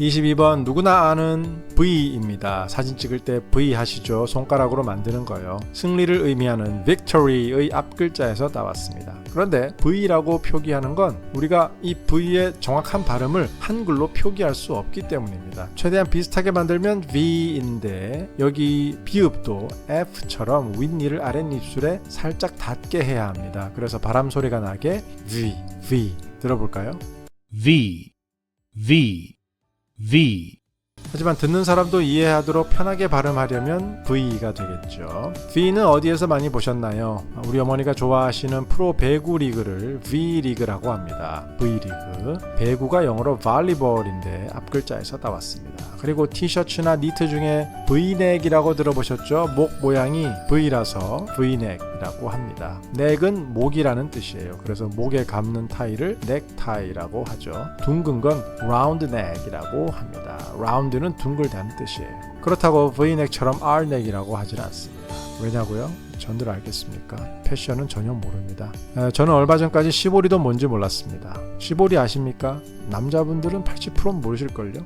22번 누구나 아는 V입니다. 사진 찍을 때 V 하시죠. 손가락으로 만드는 거요. 승리를 의미하는 victory의 앞 글자에서 따왔습니다. 그런데 V라고 표기하는 건 우리가 이 V의 정확한 발음을 한글로 표기할 수 없기 때문입니다. 최대한 비슷하게 만들면 V인데 여기 비읍도 F처럼 윗니를 아랫입술에 살짝 닿게 해야 합니다. 그래서 바람 소리가 나게 V, V 들어볼까요? V, V, V. 하지만 듣는 사람도 이해하도록 편하게 발음하려면 V가 되겠죠. V는 어디에서 많이 보셨나요? 우리 어머니가 좋아하시는 프로 배구 리그를 V 리그라고 합니다. V 리그. 배구가 영어로 발리볼인데 앞글자에서 따왔습니다. 그리고 티셔츠나 니트 중에 V넥이라고 들어보셨죠? 목 모양이 V라서 V넥이라고 합니다. 넥은 목이라는 뜻이에요. 그래서 목에 감는 타이를 넥타이라고 하죠. 둥근 건 라운드 넥이라고 합니다. 라운드는 둥글다는 뜻이에요. 그렇다고 V넥처럼 R넥이라고 하진 않습니다. 왜냐고요? 전들 알겠습니까? 패션은 전혀 모릅니다. 에, 저는 얼마 전까지 시보리도 뭔지 몰랐습니다. 시보리 아십니까? 남자분들은 80%는 모르실걸요?